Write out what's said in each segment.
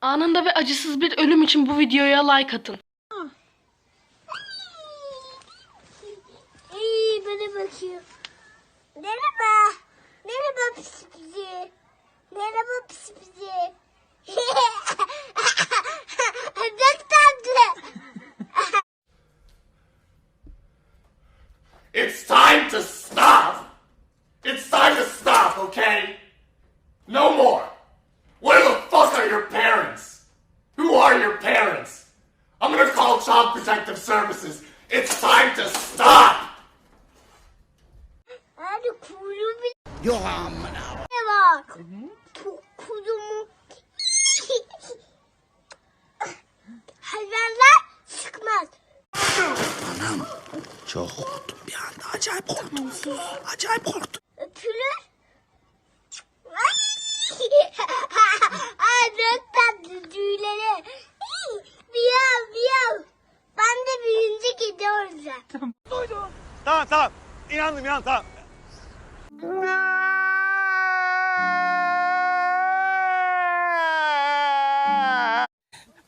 Anında ve acısız bir ölüm için bu videoya like atın. İyi bana bakıyor. Merhaba. Merhaba pis pisi. Merhaba pis pisi. Çok tatlı. It's time to stop! It's time to stop, okay? No more! Where the fuck are your parents? Who are your parents? I'm gonna call Child Protective Services. It's time to stop! Hadi kuyruğu bir... Yok amına. Ne bak. Çok kuyruğumu. Hayvanlar sıkmaz. Çok korktum bir anda. Acayip korktum. Acayip korktum. Öpülür. Olacağım. Tamam tamam. İnandım inandım tamam.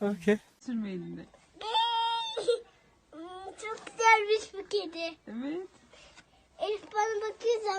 Okay. Sürme elinde. Çok güzelmiş bu kedi. Evet. Elif bana bakıyorsan